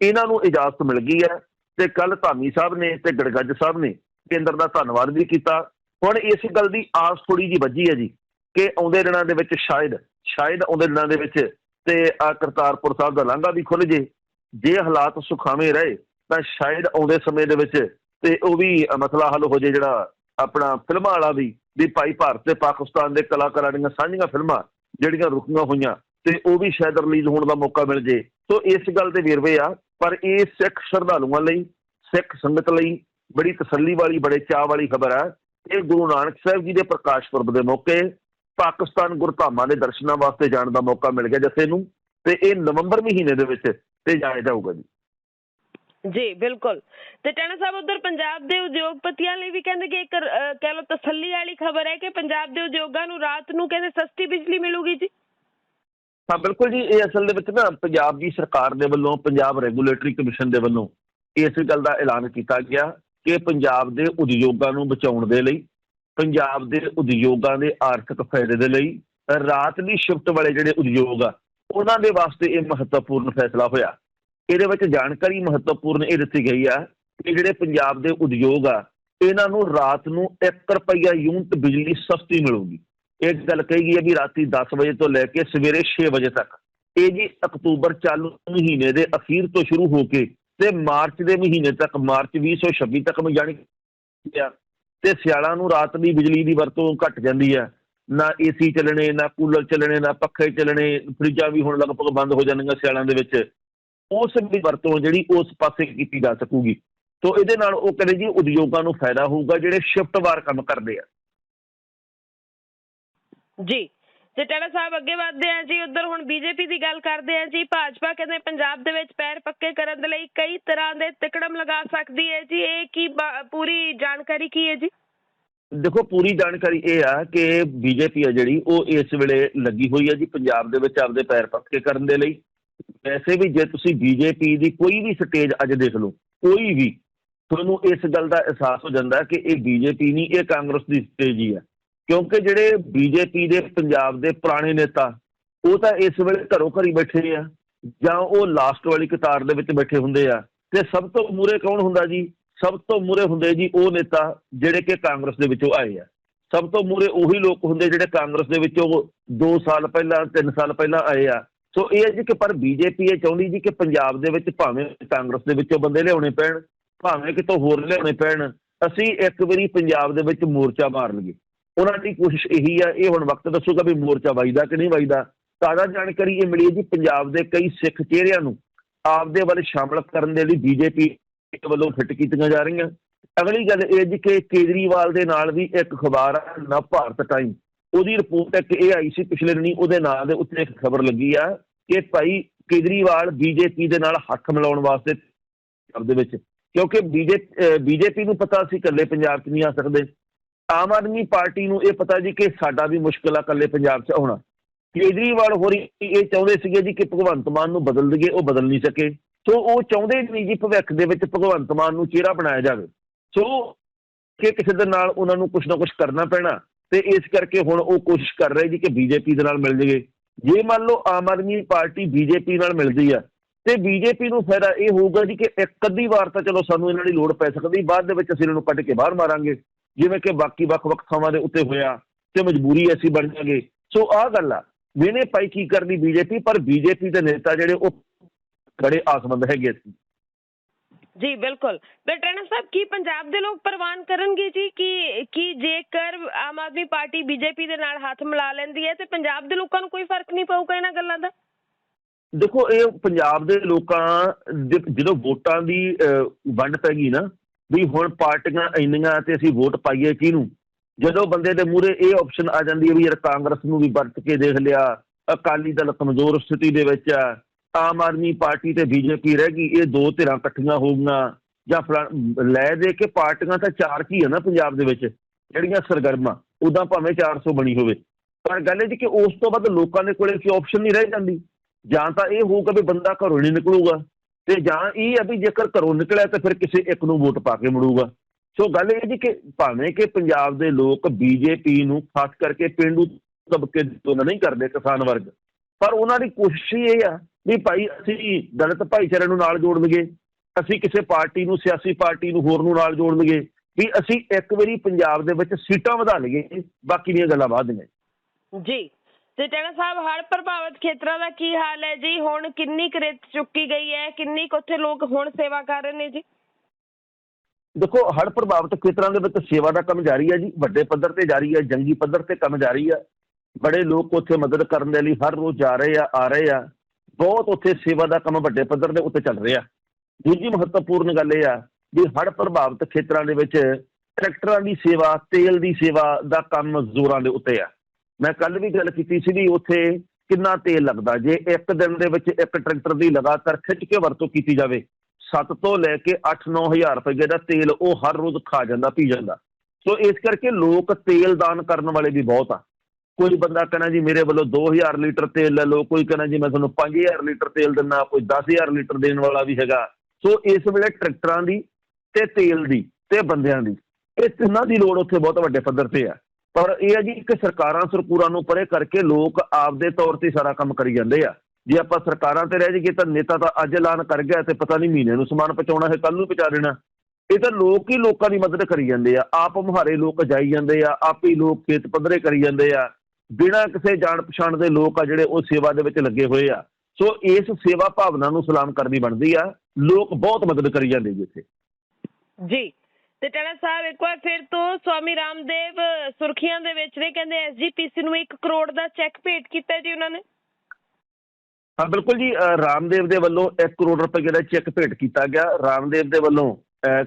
ਇਹਨਾਂ ਨੂੰ ਇਜਾਜ਼ਤ ਮਿਲ ਗਈ ਹੈ ਤੇ ਕੱਲ ਧਾਮੀ ਸਾਹਿਬ ਨੇ ਤੇ ਗੜਗੱਜ ਸਾਹਿਬ ਨੇ ਕੇਂਦਰ ਦਾ ਧੰਨਵਾਦ ਵੀ ਕੀਤਾ। ਹੁਣ ਇਸ ਗੱਲ ਦੀ ਆਸ ਥੋੜੀ ਜੀ ਵੱਜੀ ਹੈ ਜੀ। ਕਿ ਆਉਂਦੇ ਦਿਨਾਂ ਦੇ ਵਿੱਚ ਸ਼ਾਇਦ ਸ਼ਾਇਦ ਆਉਂਦੇ ਦਿਨਾਂ ਦੇ ਵਿੱਚ ਤੇ ਆ ਕਰਤਾਰਪੁਰ ਸਾਹਿਬ ਦਾ ਲਾਂਘਾ ਵੀ ਖੁੱਲ ਜੇ ਜੇ ਹਾਲਾਤ ਸੁਖਾਵੇਂ ਰਹੇ, ਤਾਂ ਸ਼ਾਇਦ ਆਉਂਦੇ ਸਮੇਂ ਦੇ ਵਿੱਚ ਤੇ ਉਹ ਵੀ ਮਸਲਾ ਹੱਲ ਹੋ ਜੇ ਜਿਹੜਾ ਆਪਣਾ ਫਿਲਮਾਂ ਵਾਲਾ ਵੀ ਵੀ ਭਾਈ ਭਾਰਤ ਤੇ ਪਾਕਿਸਤਾਨ ਦੇ ਕਲਾਕਾਰਾਂ ਦੀਆਂ ਸਾਂਝੀਆਂ ਫਿਲਮਾਂ ਜਿਹੜੀਆਂ ਰੁਕੀਆਂ ਹੋਈਆਂ ਤੇ ਉਹ ਵੀ ਸ਼ਾਇਦ ਰਿਲੀਜ਼ ਹੋਣ ਦਾ ਮੌਕਾ ਮਿਲ ਜੇ। ਸੋ ਇਸ ਗੱਲ 'ਤੇ ਵੇਰਵੇ ਆ, ਪਰ ਇਹ ਸਿੱਖ ਸ਼ਰਧਾਲੂਆਂ ਲਈ, ਸਿੱਖ ਸੰਗਤ ਲਈ ਬੜੀ ਤਸੱਲੀ ਵਾਲੀ, ਬੜੇ ਚਾਅ ਵਾਲੀ ਖਬਰ ਹੈ ਇਹ ਗੁਰੂ ਨਾਨਕ ਸਾਹਿਬ ਜੀ ਦੇ ਪ੍ਰਕਾਸ਼ ਪੁਰਬ ਦੇ ਮੌਕੇ ਪਾਕਿਸਤਾਨ ਗੁਰਧਾਮਾਂ ਦੇ ਦਰਸ਼ਨਾਂ ਵਾਸਤੇ ਜਾਣ ਦਾ ਮੌਕਾ ਮਿਲ ਗਿਆ ਜਥੇ ਨੂੰ ਤੇ ਇਹ ਨਵੰਬਰ ਮਹੀਨੇ ਦੇ ਵਿੱਚ ਤੇ ਜਾਇਆ ਜਾਊਗਾ ਜੀ। ਜੀ ਬਿਲਕੁਲ। ਤੇ ਟਾਣਾ ਸਾਹਿਬ ਉਧਰ ਪੰਜਾਬ ਦੇ ਉਦਯੋਗਪਤੀਆਂ ਲਈ ਵੀ ਕਹਿੰਦੇ ਕਿ ਇੱਕ ਕਹਿ ਲਓ ਤਸੱਲੀ ਵਾਲੀ ਖਬਰ ਹੈ ਕਿ ਪੰਜਾਬ ਦੇ ਉਦਯੋਗਾਂ ਨੂੰ ਰਾਤ ਨੂੰ ਕਹਿੰਦੇ ਸਸਤੀ ਬਿਜਲੀ ਮਿਲੂਗੀ ਜੀ। ਹਾਂ ਬਿਲਕੁਲ ਜੀ ਇਹ ਅਸਲ ਦੇ ਵਿੱਚ ਨਾ ਪੰਜਾਬ ਦੀ ਸਰਕਾਰ ਦੇ ਵੱਲੋਂ ਪੰਜਾਬ ਰੈਗੂਲੇਟਰੀ ਕਮਿਸ਼ਨ ਦੇ ਵੱਲੋਂ ਇਸ ਗੱਲ ਦਾ ਐਲਾਨ ਕੀਤਾ ਗਿਆ ਕਿ ਪੰਜਾਬ ਦੇ ਉਦਯੋਗਾਂ ਨੂੰ ਬਚਾਉਣ ਦੇ ਲਈ ਪੰਜਾਬ ਦੇ ਉਦਯੋਗਾਂ ਦੇ ਆਰਥਿਕ ਫਾਇਦੇ ਦੇ ਲਈ ਰਾਤ ਦੀ ਸ਼ਿਫਟ ਵਾਲੇ ਜਿਹੜੇ ਉਦਯੋਗ ਆ, ਉਹਨਾਂ ਦੇ ਵਾਸਤੇ ਇਹ ਮਹੱਤਵਪੂਰਨ ਫੈਸਲਾ ਹੋਇਆ। ਇਹਦੇ ਵਿੱਚ ਜਾਣਕਾਰੀ ਮਹੱਤਵਪੂਰਨ ਇਹ ਦਿੱਤੀ ਗਈ ਆ ਕਿ ਜਿਹੜੇ ਪੰਜਾਬ ਦੇ ਉਦਯੋਗ ਆ, ਇਹਨਾਂ ਨੂੰ ਰਾਤ ਨੂੰ 1 ਰੁਪਈਆ ਯੂਨਿਟ ਬਿਜਲੀ ਸਸਤੀ ਮਿਲੂਗੀ। ਇਹ ਗੱਲ ਕਹੀ ਗਈ ਹੈ ਵੀ ਰਾਤੀ 10 ਵਜੇ ਤੋਂ ਲੈ ਕੇ ਸਵੇਰੇ 6 ਵਜੇ ਤੱਕ। ਇਹ ਜੀ ਅਕਤੂਬਰ ਚਾਲੂ ਮਹੀਨੇ ਦੇ ਅਖੀਰ ਤੋਂ ਸ਼ੁਰੂ ਹੋ ਕੇ ਤੇ ਮਾਰਚ ਦੇ ਮਹੀਨੇ ਤੱਕ, ਮਾਰਚ 2026 ਤੱਕ ਮੈਂ ਜਾਣੀ ਆ ਤੇ ਸਿਆਲਾਂ ਨੂੰ ਰਾਤ ਦੀ ਬਿਜਲੀ ਦੀ ਵਰਤੋਂ ਘਟ ਜਾਂਦੀ ਹੈ। ਨਾ ਏਸੀ ਚੱਲਣੇ, ਨਾ ਕੂਲਰ ਚੱਲਣੇ, ਨਾ ਪੱਖੇ ਚੱਲਣੇ, ਫਰਿੱਜਾਂ ਵੀ ਹੁਣ ਲਗਭਗ ਬੰਦ ਹੋ ਜਾਣਗੀਆਂ ਸਿਆਲਾਂ ਦੇ ਵਿੱਚ। ਉਸ ਦੀ ਵਰਤੋਂ ਜਿਹੜੀ ਉਸ ਪਾਸੇ ਕੀਤੀ ਜਾ ਸਕੂਗੀ। ਤੋਂ ਇਹਦੇ ਨਾਲ ਉਹ ਕਹਿੰਦੇ ਜੀ ਉਦਯੋਗਾਂ ਨੂੰ ਫਾਇਦਾ ਹੋਊਗਾ ਜਿਹੜੇ ਸ਼ਿਫਟ ਵਾਰ ਕੰਮ ਕਰਦੇ ਆ। ਜੀ। ਤੇ ਸਾਹਿਬ ਅੱਗੇ ਵਧਦੇ ਆ ਜੀ, ਉਧਰ ਹੁਣ ਬੀਜੇਪੀ ਦੀ ਗੱਲ ਕਰਦੇ ਆ ਜੀ, ਭਾਜਪਾ ਕਹਿੰਦੇ ਪੰਜਾਬ ਦੇ ਵਿੱਚ ਪੈਰ ਪੱਕੇ ਕਰਨ ਦੇ ਲਈ ਕਈ ਤਰ੍ਹਾਂ ਦੇ ਤਿਕੜਮ ਲਗਾ ਸਕਦੀ ਹੈ ਜੀ, ਇਹ ਕੀ ਪੂਰੀ ਜਾਣਕਾਰੀ ਕੀ ਹੈ ਜੀ? ਦੇਖੋ, ਪੂਰੀ ਜਾਣਕਾਰੀ ਇਹ ਆ ਕਿ ਬੀਜੇਪੀ ਆ ਜਿਹੜੀ, ਉਹ ਇਸ ਵੇਲੇ ਲੱਗੀ ਹੋਈ ਹੈ ਜੀ, ਪੰਜਾਬ ਦੇ ਵਿੱਚ ਆਪਦੇ ਪੈਰ ਪੱਕੇ ਕਰਨ ਦੇ ਲਈ। ਵੈਸੇ ਵੀ ਜੇ ਤੁਸੀਂ ਬੀਜੇਪੀ ਦੀ ਕੋਈ ਵੀ ਸਟੇਜ ਅੱਜ ਦੇਖ ਲਓ, ਕੋਈ ਵੀ, ਤੁਹਾਨੂੰ ਇਸ ਗੱਲ ਦਾ ਅਹਿਸਾਸ ਹੋ ਜਾਂਦਾ ਕਿ ਇਹ ਬੀਜੇਪੀ ਨਹੀਂ, ਇਹ ਕਾਂਗਰਸ ਦੀ ਸਟੇਜ ਹੀ ਆ। ਕਿਉਂਕਿ ਜਿਹੜੇ ਬੀਜੇਪੀ ਦੇ, ਪੰਜਾਬ ਦੇ ਪੁਰਾਣੇ ਨੇਤਾ, ਉਹ ਤਾਂ ਇਸ ਵੇਲੇ ਘਰੋਂ ਘਰੀ ਬੈਠੇ ਆ, ਜਾਂ ਉਹ ਲਾਸਟ ਵਾਲੀ ਕਤਾਰ ਦੇ ਵਿੱਚ ਬੈਠੇ ਹੁੰਦੇ ਆ। ਤੇ ਸਭ ਤੋਂ ਮੂਰੇ ਕੌਣ ਹੁੰਦਾ ਜੀ? ਸਭ ਤੋਂ ਮੂਰੇ ਹੁੰਦੇ ਜੀ ਉਹ ਨੇਤਾ ਜਿਹੜੇ ਕਿ ਕਾਂਗਰਸ ਦੇ ਵਿੱਚੋਂ ਆਏ ਆ। ਸਭ ਤੋਂ ਮੂਰੇ ਉਹੀ ਲੋਕ ਹੁੰਦੇ ਜਿਹੜੇ ਕਾਂਗਰਸ ਦੇ ਵਿੱਚੋਂ 2 ਸਾਲ ਪਹਿਲਾਂ 3 ਸਾਲ ਪਹਿਲਾਂ ਆਏ ਆ। ਸੋ ਇਹ ਹੈ ਜੀ ਕਿ ਪਰ ਬੀਜੇਪੀ ਇਹ ਚਾਹੁੰਦੀ ਜੀ ਕਿ ਪੰਜਾਬ ਦੇ ਵਿੱਚ ਭਾਵੇਂ ਕਾਂਗਰਸ ਦੇ ਵਿੱਚੋਂ ਬੰਦੇ ਲਿਆਉਣੇ ਪੈਣ, ਭਾਵੇਂ ਕਿਤੋਂ ਹੋਰ ਲਿਆਉਣੇ ਪੈਣ, ਅਸੀਂ ਇੱਕ ਵਾਰੀ ਪੰਜਾਬ ਦੇ ਵਿੱਚ ਮੋਰਚਾ ਮਾਰ ਲਈਏ। ਉਹਨਾਂ ਦੀ ਕੋਸ਼ਿਸ਼ ਇਹੀ ਆ, ਇਹ ਹੁਣ ਵਕਤ ਦੱਸੂਗਾ ਵੀ ਮੋਰਚਾ ਵੱਜਦਾ ਕਿ ਨਹੀਂ ਵੱਜਦਾ। ਤਾਜ਼ਾ ਜਾਣਕਾਰੀ ਇਹ ਮਿਲੀ ਹੈ ਜੀ ਪੰਜਾਬ ਦੇ ਕਈ ਸਿੱਖ ਚਿਹਰਿਆਂ ਨੂੰ। ਆਪਦੇ ਵੱਲ ਸ਼ਾਮਲ ਕਰਨ ਦੇ ਲਈ ਬੀਜੇਪੀ ਵੱਲੋਂ ਫਿੱਟ ਕੀਤੀਆਂ ਜਾ ਰਹੀਆਂ। ਅਗਲੀ ਗੱਲ ਇਹ ਜੀ ਕਿ ਕੇਜਰੀਵਾਲ ਦੇ ਨਾਲ ਵੀ ਇੱਕ ਅਖਬਾਰ ਆ, ਨਾ ਭਾਰਤ ਟਾਈਮ। ਉਹਦੀ ਰਿਪੋਰਟ ਇੱਕ ਇਹ ਆਈ ਸੀ ਪਿਛਲੇ ਦਿਨੀ, ਉਹਦੇ ਨਾਂ ਦੇ ਉੱਤੇ ਇੱਕ ਖਬਰ ਲੱਗੀ ਆ ਕਿ ਭਾਈ ਕੇਜਰੀਵਾਲ ਬੀਜੇਪੀ ਦੇ ਨਾਲ ਹੱਥ ਮਿਲਾਉਣ ਵਾਸਤੇ ਪੰਜਾਬ ਦੇ ਵਿੱਚ। ਕਿਉਂਕਿ ਬੀਜੇਪੀ ਨੂੰ ਪਤਾ ਸੀ ਇਕੱਲੇ ਪੰਜਾਬ 'ਚ ਨਹੀਂ ਆ ਸਕਦੇ। ਆਮ ਆਦਮੀ ਪਾਰਟੀ ਨੂੰ ਇਹ ਪਤਾ ਜੀ ਕਿ ਸਾਡਾ ਵੀ ਮੁਸ਼ਕਲ ਆ ਇਕੱਲੇ ਪੰਜਾਬ 'ਚ ਆਉਣਾ। ਕੇਜਰੀਵਾਲ ਹੋਰੀ ਇਹ ਚਾਹੁੰਦੇ ਸੀਗੇ ਜੀ ਕਿ ਭਗਵੰਤ ਮਾਨ ਨੂੰ ਬਦਲ ਦਈਏ, ਉਹ ਬਦਲ ਨਹੀਂ ਸਕੇ। ਸੋ ਉਹ ਚਾਹੁੰਦੇ ਨਹੀਂ ਜੀ ਭਵਿੱਖ ਦੇ ਵਿੱਚ ਭਗਵੰਤ ਮਾਨ ਨੂੰ ਚਿਹਰਾ ਬਣਾਇਆ ਜਾਵੇ। ਸੋ ਕਿ ਕਿਸੇ ਦੇ ਨਾਲ ਉਹਨਾਂ ਨੂੰ ਕੁਝ ਨਾ ਕੁਝ ਕਰਨਾ ਪੈਣਾ ਤੇ ਇਸ ਕਰਕੇ ਹੁਣ ਉਹ ਕੋਸ਼ਿਸ਼ ਕਰ ਰਹੇ ਜੀ ਕਿ ਬੀਜੇਪੀ ਦੇ ਨਾਲ ਮਿਲ ਜਗੇ ਜੇ ਮੰਨ ਲਓ ਆਮ ਆਦਮੀ ਪਾਰਟੀ ਬੀਜੇਪੀ ਨਾਲ ਮਿਲਦੀ ਆ, ਤੇ ਬੀਜੇਪੀ ਨੂੰ ਫਾਇਦਾ ਇਹ ਹੋਊਗਾ ਜੀ ਕਿ ਇੱਕ ਅੱਧੀ ਵਾਰ ਤਾਂ ਚਲੋ ਸਾਨੂੰ ਇਹਨਾਂ ਦੀ ਲੋੜ ਪੈ ਸਕਦੀ, ਬਾਅਦ ਦੇ ਵਿੱਚ ਅਸੀਂ ਇਹਨਾਂ ਨੂੰ ਕੱਢ ਕੇ ਬਾਹਰ ਮਾਰਾਂਗੇ। ਜਿਵੇਂ ਕਿ ਬਾਕੀ ਵੱਖ-ਵੱਖ ਥਾਵਾਂ ਦੇ ਉੱਤੇ ਹੋਇਆ ਤੇ ਮਜਬੂਰੀ ਅਸੀਂ ਬਣ ਜਾਗੇ। ਸੋ ਆਹ ਗੱਲ ਆ ਮੈਨੇ ਪਾਈ ਕੀ ਕਰਨੀ ਬੀਜੇਪੀ ਪਰ ਬੀਜੇਪੀ ਦੇ ਨੇਤਾ ਜਿਹੜੇ ਉਹ ਬੜੇ ਆਸਮੰਦ ਹੈਗੇ ਸੀ ਜੀ ਬਿਲਕੁਲ। ਬਟਰਾਣਾ ਸਾਹਿਬ ਕੀ ਪੰਜਾਬ ਦੇ ਲੋਕ ਪ੍ਰਵਾਨ ਕਰਨਗੇ ਜੀ? ਕਿ ਕਿ ਜੇਕਰ ਆਮ ਆਦਮੀ ਪਾਰਟੀ ਬੀਜੇਪੀ ਦੇ ਨਾਲ ਹੱਥ ਮਿਲਾ ਲੈਂਦੀ ਹੈ ਤੇ ਪੰਜਾਬ ਦੇ ਲੋਕਾਂ ਨੂੰ ਕੋਈ ਫ਼ਰਕ ਨਹੀਂ ਪਊਗਾ ਇਹਨਾਂ ਗੱਲਾਂ ਦਾ? ਦੇਖੋ ਇਹ ਪੰਜਾਬ ਦੇ ਲੋਕਾਂ ਜਦੋਂ ਵੋਟਾਂ ਦੀ ਵੰਡ ਪੈ ਗਈ ਨਾ ਵੀ ਹੁਣ ਪਾਰਟੀਆਂ ਇੰਨੀਆਂ ਤੇ ਅਸੀਂ ਵੋਟ ਪਾਈਏ ਕਿਹਨੂੰ? ਜਦੋਂ ਬੰਦੇ ਦੇ ਮੂਹਰੇ ਇਹ ਆਪਸ਼ਨ ਆ ਜਾਂਦੀ ਹੈ ਵੀ ਯਾਰ ਕਾਂਗਰਸ ਨੂੰ ਵੀ ਵਰਤ ਕੇ ਦੇਖ ਲਿਆ, ਅਕਾਲੀ ਦਲ ਕਮਜ਼ੋਰ ਸਥਿਤੀ ਦੇ ਵਿੱਚ ਆ, ਆਮ ਆਦਮੀ ਪਾਰਟੀ ਤੇ ਬੀਜੇਪੀ ਰਹਿ ਗਈ, ਇਹ ਦੋ ਧਿਰਾਂ ਇਕੱਠੀਆਂ ਹੋ ਗਈਆਂ ਜਾਂ ਫਲਾ- ਲੈ ਦੇ ਕੇ ਪਾਰਟੀਆਂ ਤਾਂ ਚਾਰ ਕੀ ਹੈ ਨਾ ਪੰਜਾਬ ਦੇ ਵਿੱਚ, ਜਿਹੜੀਆਂ ਸਰਗਰਮਾਂ, ਉਦਾਂ ਭਾਵੇਂ 400 ਬਣੀ ਹੋਵੇ। ਪਰ ਗੱਲ ਇਹ ਜੀ ਕਿ ਉਸ ਤੋਂ ਬਾਅਦ ਲੋਕਾਂ ਦੇ ਕੋਲੇ ਕੋਈ ਆਪਸ਼ਨ ਨਹੀਂ ਰਹਿ ਜਾਂਦੀ। ਜਾਂ ਤਾਂ ਇਹ ਹੋਊਗਾ ਵੀ ਬੰਦਾ ਘਰੋਂ ਨਹੀਂ ਨਿਕਲੂਗਾ। ਤੇ ਜਾਂ ਇਹ ਆ ਵੀ ਜੇਕਰ ਘਰੋਂ ਨਿਕਲਿਆ ਤਾਂ ਫਿਰ ਕਿਸੇ ਇੱਕ ਨੂੰ ਵੋਟ ਪਾ ਕੇ ਮੁੜੂਗਾ। ਸੋ ਗੱਲ ਇਹ ਜੀ ਕਿ ਭਾਵੇਂ ਕਿ ਪੰਜਾਬ ਦੇ ਲੋਕ ਬੀਜੇਪੀ ਨੂੰ ਖਾਸ ਕਰਕੇ ਪਿੰਡੂ ਤਬਕੇ ਤੋਂ ਨਹੀਂ ਕਰਦੇ, ਕਿਸਾਨ ਵਰਗ। ਪਰ ਉਹਨਾਂ ਦੀ ਕੋਸ਼ਿਸ਼ ਇਹ ਆ ਵੀ ਭਾਈ ਅਸੀਂ ਦਲਿਤ ਭਾਈਚਾਰੇ ਨੂੰ ਨਾਲ ਜੋੜ ਲਈਏ ਅਸੀਂ ਕਿਸੇ ਪਾਰਟੀ ਨੂੰ, ਸਿਆਸੀ ਪਾਰਟੀ ਨੂੰ ਹੋਰ ਨੂੰ ਨਾਲ ਜੋੜ ਲਈਏ ਵੀ ਅਸੀਂ ਇੱਕ ਵਾਰੀ ਪੰਜਾਬ ਦੇ ਵਿੱਚ ਸੀਟਾਂ ਵਧਾ ਲਈਏ, ਬਾਕੀ ਦੀਆਂ ਗੱਲਾਂ ਬਾਅਦ ਦੀਆਂ ਜੀ। ਤੇ ਟੈਣਾ ਸਾਹਿਬ ਹੜ੍ਹ ਪ੍ਰਭਾਵਿਤ ਖੇਤਰਾਂ ਦਾ ਕੀ ਹਾਲ ਹੈ ਜੀ? ਹੁਣ ਕਿੰਨੀ ਕੁ ਰੇਤ ਚੁੱਕੀ ਗਈ ਹੈ? ਕਿੰਨੀ ਕੁ ਉੱਥੇ ਲੋਕ ਹੁਣ ਸੇਵਾ ਕਰ ਰਹੇ ਨੇ ਜੀ? ਦੇਖੋ ਹੜ੍ਹ ਪ੍ਰਭਾਵਿਤ ਖੇਤਰਾਂ ਦੇ ਵਿੱਚ ਸੇਵਾ ਦਾ ਕੰਮ ਜਾਰੀ ਹੈ ਜੀ। ਵੱਡੇ ਪੱਧਰ ਤੇ ਜਾਰੀ ਹੈ, ਜੰਗੀ ਪੱਧਰ ਤੇ ਕੰਮ ਜਾਰੀ ਹੈ। ਬੜੇ ਲੋਕ ਉੱਥੇ ਮਦਦ ਕਰਨ ਦੇ ਲਈ ਹਰ ਰੋਜ਼ ਜਾ ਰਹੇ ਆ ਆ ਰਹੇ ਆ। ਬਹੁਤ ਉੱਥੇ ਸੇਵਾ ਦਾ ਕੰਮ ਵੱਡੇ ਪੱਧਰ ਦੇ ਉੱਤੇ ਚੱਲ ਰਿਹਾ। ਦੂਜੀ ਮਹੱਤਵਪੂਰਨ ਗੱਲ ਇਹ ਆ ਵੀ ਹੜ੍ਹ ਪ੍ਰਭਾਵਿਤ ਖੇਤਰਾਂ ਦੇ ਵਿੱਚ ਟਰੈਕਟਰਾਂ ਦੀ ਸੇਵਾ, ਤੇਲ ਦੀ ਸੇਵਾ ਦਾ ਕੰਮ ਜ਼ੋਰਾਂ ਦੇ ਉੱਤੇ ਆ। ਮੈਂ ਕੱਲ ਵੀ ਗੱਲ ਕੀਤੀ ਸੀ ਵੀ ਉੱਥੇ, ਕਿੰਨਾ ਤੇਲ ਲੱਗਦਾ? ਜੇ ਇੱਕ ਦਿਨ ਦੇ ਵਿੱਚ ਇੱਕ ਟਰੈਕਟਰ ਦੀ ਲਗਾਤਾਰ ਖਿੱਚ ਕੇ ਵਰਤੋਂ ਕੀਤੀ ਜਾਵੇ 7 ਤੋਂ ਲੈ ਕੇ 8-9 ਹਜ਼ਾਰ ਰੁਪਏ ਦਾ ਤੇਲ ਉਹ ਹਰ ਰੋਜ਼ ਖਾ ਜਾਂਦਾ, ਪੀ ਜਾਂਦਾ। ਸੋ ਇਸ ਕਰਕੇ ਲੋਕ ਤੇਲ ਦਾਨ ਕਰਨ ਵਾਲੇ ਵੀ ਬਹੁਤ ਆ। ਕੋਈ ਬੰਦਾ ਕਹਿੰਦਾ ਜੀ ਮੇਰੇ ਵੱਲੋਂ 2000 ਲੀਟਰ ਤੇਲ ਲੈ ਲਓ, ਕੋਈ ਕਹਿੰਦਾ ਜੀ ਮੈਂ ਤੁਹਾਨੂੰ 5000 ਲੀਟਰ ਤੇਲ ਦਿੰਦਾ, ਕੋਈ 10000 ਲੀਟਰ ਦੇਣ ਵਾਲਾ ਵੀ ਹੈਗਾ। ਸੋ ਇਸ ਵੇਲੇ ਟਰੈਕਟਰਾਂ ਦੀ ਤੇ ਤੇਲ ਦੀ ਤੇ ਬੰਦਿਆਂ ਦੀ, ਇਹ ਤਿੰਨਾਂ ਦੀ ਲੋੜ ਉੱਥੇ ਬਹੁਤ ਵੱਡੇ ਪੱਧਰ ਤੇ ਆ। ਪਰ ਇਹ ਹੈ ਜੀ ਕਿ ਸਰਕਾਰਾਂ ਸਰਕੂਰਾਂ ਨੂੰ ਪਰੇ ਕਰਕੇ ਲੋਕ ਆਪਦੇ ਤੌਰ ਤੇ ਸਾਰਾ ਕੰਮ ਕਰੀ ਜਾਂਦੇ ਆ। ਜੇ ਆਪਾਂ ਸਰਕਾਰਾਂ ਤੇ ਰਹਿ ਜਾਈਏ ਤਾਂ ਨੇਤਾ ਤਾਂ ਅੱਜ ਐਲਾਨ ਕਰ ਗਿਆ ਤੇ ਪਤਾ ਨਹੀਂ ਮਹੀਨੇ ਨੂੰ ਸਮਾਨ ਪਹੁੰਚਾਉਣਾ ਹੈ ਕੱਲ ਨੂੰ ਪਹੁੰਚਾ ਦੇਣਾ। ਇਹ ਤਾਂ ਲੋਕ ਹੀ ਲੋਕਾਂ ਦੀ ਮਦਦ ਕਰੀ ਜਾਂਦੇ ਆ। ਆਪ ਮੁਹਾਰੇ ਲੋਕ ਜਾਈ ਜਾਂਦੇ ਆ, ਆਪ ਹੀ ਲੋਕ ਖੇਤ ਪੱਧਰੇ ਕਰੀ ਜਾਂਦੇ ਆ। ਬਿਨਾਂ ਕਿਸੇ ਜਾਣ ਪਛਾਣ ਦੇ ਲੋਕ ਆ ਜਿਹੜੇ ਉਹ ਸੇਵਾ ਦੇ ਵਿੱਚ ਲੱਗੇ ਹੋਏ ਆ। ਸੋ ਇਸ ਸੇਵਾ ਭਾਵਨਾ ਨੂੰ ਸਲਾਮ ਕਰਨੀ ਬਣਦੀ ਆ। ਲੋਕ ਬਹੁਤ ਮਦਦ ਕਰੀ ਜਾਂਦੇ ਜੀ ਇੱਥੇ। ਜੀ। ਤੇ ਟੈਣਾ ਸਾਹਿਬ ਇੱਕ ਵਾਰ ਫਿਰ ਤੋਂ ਸਵਾਮੀ ਰਾਮਦੇਵ ਸੁਰਖੀਆਂ ਦੇ ਵਿੱਚ ਨੇ, ਕਹਿੰਦੇ ਐਸਜੀਪੀਸੀ ਨੂੰ 1 ਕਰੋੜ ਦਾ ਚੈੱਕ ਭੇਟ ਕੀਤਾ ਜੀ ਉਹਨਾਂ ਨੇ। ਹਾਂ, ਬਿਲਕੁਲ ਜੀ ਰਾਮਦੇਵ ਦੇ ਵੱਲੋਂ 1 ਕਰੋੜ ਰੁਪਏ ਦਾ ਚੈੱਕ ਭੇਟ ਕੀਤਾ ਗਿਆ। ਰਾਮਦੇਵ ਦੇ ਵੱਲੋਂ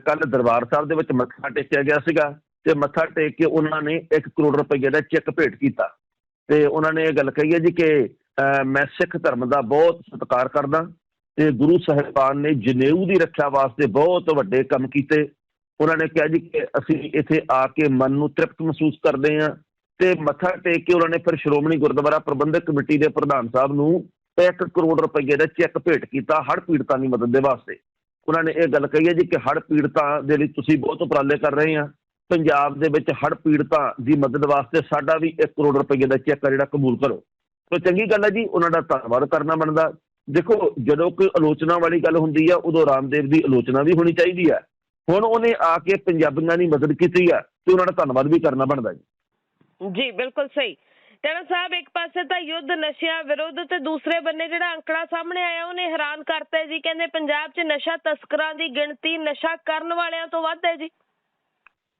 ਕੱਲ ਦਰਬਾਰ ਸਾਹਿਬ ਦੇ ਵਿੱਚ ਮੱਥਾ ਟੇਕਿਆ ਗਿਆ ਸੀਗਾ ਤੇ ਮੱਥਾ ਟੇਕ ਕੇ ਉਹਨਾਂ ਨੇ 1 ਕਰੋੜ ਰੁਪਏ ਦਾ ਚੈੱਕ ਭੇਟ ਕੀਤਾ। ਤੇ ਉਹਨਾਂ ਨੇ ਇਹ ਗੱਲ ਕਹੀ ਹੈ ਜੀ ਕਿ ਮੈਂ ਸਿੱਖ ਧਰਮ ਦਾ ਬਹੁਤ ਸਤਿਕਾਰ ਕਰਦਾ ਤੇ ਗੁਰੂ ਸਾਹਿਬਾਨ ਨੇ ਜਨੇਊ ਦੀ ਰੱਖਿਆ ਵਾਸਤੇ ਬਹੁਤ ਵੱਡੇ ਕੰਮ ਕੀਤੇ। ਉਹਨਾਂ ਨੇ ਕਿਹਾ ਜੀ ਕਿ ਅਸੀਂ ਇੱਥੇ ਆ ਕੇ ਮਨ ਨੂੰ ਤ੍ਰਿਪਤ ਮਹਿਸੂਸ ਕਰਦੇ ਹਾਂ ਤੇ ਮੱਥਾ ਟੇਕ ਕੇ ਉਹਨਾਂ ਨੇ ਫਿਰ ਸ਼੍ਰੋਮਣੀ ਗੁਰਦੁਆਰਾ ਪ੍ਰਬੰਧਕ ਕਮੇਟੀ ਦੇ ਪ੍ਰਧਾਨ ਸਾਹਿਬ ਨੂੰ 1 ਕਰੋੜ ਰੁਪਏ ਦਾ ਚੈੱਕ ਭੇਟ ਕੀਤਾ ਹੜ੍ਹ ਪੀੜਤਾਂ ਦੀ ਮਦਦ ਦੇ ਵਾਸਤੇ। ਉਹਨਾਂ ਨੇ ਇਹ ਗੱਲ ਕਹੀ ਹੈ ਜੀ ਕਿ ਹੜ੍ਹ ਪੀੜਤਾਂ ਦੇ ਲਈ ਤੁਸੀਂ ਬਹੁਤ ਉਪਰਾਲੇ ਕਰ ਰਹੇ ਆ ਪੰਜਾਬ ਦੇ ਵਿੱਚ ਹੜ੍ਹ ਪੀੜਤਾਂ ਦੀ ਮਦਦ ਵਾਸਤੇ ਸਾਡਾ ਵੀ 1 ਕਰੋੜ ਰੁਪਏ ਦਾ ਚੈੱਕ ਆ ਜਿਹੜਾ ਕਬੂਲ ਕਰੋ। ਸੋ ਚੰਗੀ ਗੱਲ ਹੈ ਜੀ, ਉਹਨਾਂ ਦਾ ਧੰਨਵਾਦ ਕਰਨਾ ਬਣਦਾ। ਦੇਖੋ, ਜਦੋਂ ਕੋਈ ਆਲੋਚਨਾ ਵਾਲੀ ਗੱਲ ਹੁੰਦੀ ਆ, ਉਦੋਂ ਰਾਮਦੇਵ ਦੀ ਆਲੋਚਨਾ ਵੀ ਹੋਣੀ ਚਾਹੀਦੀ ਹੈ। ਹੁਣ ਉਹਨੇ ਆ ਕੇ ਪੰਜਾਬੀਆਂ ਦੀ ਮਦਦ ਕੀਤੀ ਆ ਤੇ ਉਹਨਾਂ ਦਾ ਧੰਨਵਾਦ ਵੀ ਕਰਨਾ ਬਣਦਾ ਜੀ। ਜੀ ਬਿਲਕੁਲ ਸਹੀ। ਟੈਣਾ ਸਾਹਿਬ ਇੱਕ ਪਾਸੇ ਤਾਂ ਯੁੱਧ ਨਸ਼ਿਆਂ ਵਿਰੁੱਧ ਤੇ ਦੂਸਰੇ ਬੰਨੇ ਜਿਹੜਾ ਅੰਕੜਾ ਸਾਹਮਣੇ ਆਇਆ ਉਹਨੇ ਹੈਰਾਨ ਕਰਤਾ ਜੀ ਕਹਿੰਦੇ ਪੰਜਾਬ 'ਚ ਨਸ਼ਾ ਤਸਕਰਾਂ ਦੀ ਗਿਣਤੀ ਨਸ਼ਾ ਕਰਨ ਵਾਲਿਆਂ ਤੋਂ ਵੱਧ ਹੈ ਜੀ।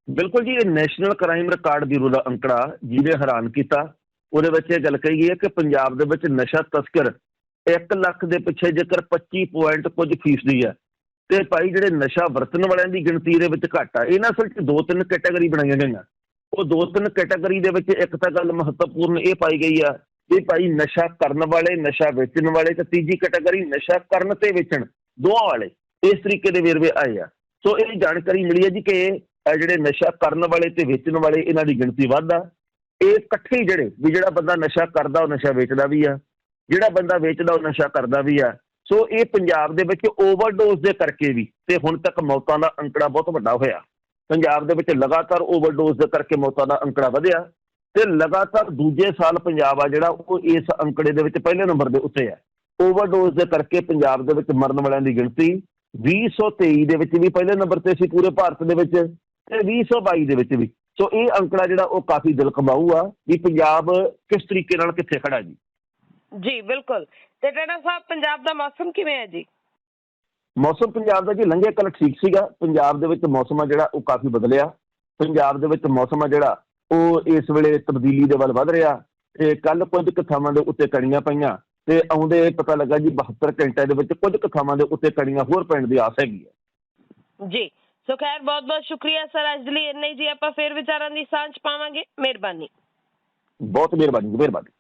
ਬਿਲਕੁਲ ਜੀ ਇਹ ਨੈਸ਼ਨਲ ਕ੍ਰਾਈਮ ਰਿਕਾਰਡ ਬਿਊਰੋ ਦਾ ਅੰਕੜਾ ਜਿਹਨੇ ਹੈਰਾਨ ਕੀਤਾ ਉਹਦੇ ਵਿੱਚ ਇਹ ਗੱਲ ਕਹੀ ਗਈ ਹੈ ਕਿ ਪੰਜਾਬ ਦੇ ਵਿੱਚ ਨਸ਼ਾ ਤਸਕਰ 1 ਲੱਖ ਦੇ ਪਿੱਛੇ ਜੇਕਰ 25 ਪੁਆਇੰਟ ਕੁਝ ਫੀਸਦੀ ਹੈ ਤੇ ਭਾਈ ਜਿਹੜੇ ਨਸ਼ਾ ਵਰਤਣ ਵਾਲਿਆਂ ਦੀ ਗਿਣਤੀ ਦੇ ਵਿੱਚ ਘੱਟ ਆ ਇਹਨਾਂ ਅਸਲ 'ਚ ਦੋ ਤਿੰਨ ਕੈਟਾਗਰੀ ਬਣਾਈਆਂ ਗਈਆਂ। ਉਹ ਦੋ ਤਿੰਨ ਕੈਟਾਗਰੀ ਦੇ ਵਿੱਚ ਇੱਕ ਤਾਂ ਗੱਲ ਮਹੱਤਵਪੂਰਨ ਇਹ ਪਾਈ ਗਈ ਆ ਵੀ ਭਾਈ ਨਸ਼ਾ ਕਰਨ ਵਾਲੇ, ਨਸ਼ਾ ਵੇਚਣ ਵਾਲੇ ਤੇ ਤੀਜੀ ਕੈਟਾਗਰੀ ਨਸ਼ਾ ਕਰਨ ਤੇ ਵੇਚਣ, ਦੋਵਾਂ ਵਾਲੇ ਇਸ ਤਰੀਕੇ ਦੇ ਵੇਰਵੇ ਆਏ ਆ। ਸੋ ਇਹ ਜਾਣਕਾਰੀ ਮਿਲੀ ਹੈ ਜੀ ਕਿ ਜਿਹੜੇ ਨਸ਼ਾ ਕਰਨ ਵਾਲੇ ਤੇ ਵੇਚਣ ਵਾਲੇ ਇਹਨਾਂ ਦੀ ਗਿਣਤੀ ਵੱਧ ਆ। ਇਹ ਇਕੱਠੇ ਜਿਹੜੇ ਵੀ ਜਿਹੜਾ ਬੰਦਾ ਨਸ਼ਾ ਕਰਦਾ ਉਹ ਨਸ਼ਾ ਵੇਚਦਾ ਵੀ ਆ, ਜਿਹੜਾ ਬੰਦਾ ਵੇਚਦਾ ਉਹ ਨਸ਼ਾ ਕਰਦਾ ਵੀ ਆ। ਸੋ ਇਹ ਪੰਜਾਬ ਦੇ ਵਿੱਚ ਓਵਰਡੋਜ਼ ਦੇ ਕਰਕੇ ਵੀ, ਤੇ ਹੁਣ ਤੱਕ ਮੌਤਾਂ ਦਾ ਅੰਕੜਾ ਬਹੁਤ ਵੱਡਾ ਹੋਇਆ। ਪੰਜਾਬ ਦੇ ਵਿੱਚ ਲਗਾਤਾਰ ਓਵਰਡੋਜ਼ ਦੇ ਕਰਕੇ ਮੌਤਾਂ ਦਾ ਅੰਕੜਾ ਵਧਿਆ, ਤੇ ਲਗਾਤਾਰ ਦੂਜੇ ਸਾਲ ਪੰਜਾਬ ਆ ਜਿਹੜਾ, ਉਹ ਇਸ ਅੰਕੜੇ ਦੇ ਵਿੱਚ ਪਹਿਲੇ ਨੰਬਰ ਦੇ ਉੱਤੇ ਹੈ ਓਵਰਡੋਜ਼ ਦੇ ਕਰਕੇ ਪੰਜਾਬ ਦੇ ਵਿੱਚ ਮਰਨ ਵਾਲਿਆਂ ਦੀ ਗਿਣਤੀ 2023 ਦੇ ਵਿੱਚ ਵੀ ਪਹਿਲੇ ਨੰਬਰ ਤੇ ਸੀ ਪੂਰੇ ਭਾਰਤ ਦੇ ਵਿੱਚ, ਤੇ 2022 ਦੇ ਵਿੱਚ ਵੀ। ਸੋ ਇਹ ਅੰਕੜਾ ਜਿਹੜਾ ਉਹ ਕਾਫੀ ਦਿਲ ਕਮਾਊ ਆ, ਵੀ ਪੰਜਾਬ ਕਿਸ ਤਰੀਕੇ ਨਾਲ ਕਿੱਥੇ ਖੜਾ ਜੀ। ਜੀ ਬਿਲਕੁਲ। ਤੇ ਟੈਣਾ ਸਾਹਿਬ ਪੰਜਾਬ ਦਾ ਮੌਸਮ ਕਿਵੇਂ ਹੈ ਜੀ? ਮੌਸਮ ਪੰਜਾਬ ਦਾ ਜੀ ਲੰਘੇ ਕੱਲ ਠੀਕ ਸੀਗਾ। ਪੰਜਾਬ ਦੇ ਵਿੱਚ ਮੌਸਮ ਆ ਜਿਹੜਾ ਉਹ ਕਾਫੀ ਬਦਲਿਆ। ਪੰਜਾਬ ਦੇ ਵਿੱਚ ਮੌਸਮ ਆ ਜਿਹੜਾ ਉਹ ਇਸ ਵੇਲੇ ਤਬਦੀਲੀ ਦੇ ਵੱਲ ਵਧ ਰਿਹਾ। ਤੇ ਕੱਲ ਕੁਝ ਕੁ ਥਾਵਾਂ ਦੇ ਉੱਤੇ ਕਣੀਆਂ ਪਈਆਂ ਤੇ ਆਉਂਦੇ ਪਤਾ ਲੱਗਾ ਜੀ 72 ਘੰਟੇ ਦੇ ਵਿੱਚ ਕੁਝ ਕੁ ਥਾਵਾਂ ਦੇ ਉੱਤੇ ਕਣੀਆਂ ਹੋਰ ਪੈਣ ਦੀ ਆਸ ਹੈਗੀ ਹੈ। ਜੀ। ਸੋ ਖੈਰ ਬਹੁਤ ਬਹੁਤ ਸ਼ੁਕਰੀਆ ਸਰ ਅੱਜ ਲਈ ਇੰਨਾ ਹੀ ਜੀ। ਆਪਾਂ ਫੇਰ ਵਿਚਾਰਾਂ ਦੀ ਸਾਂਝ ਪਾਵਾਂਗੇ। ਮਿਹਰਬਾਨੀ। ਬਹੁਤ ਮਿਹਰਬਾਨੀ ਜੀ ਮਿਹਰਬਾਨੀ।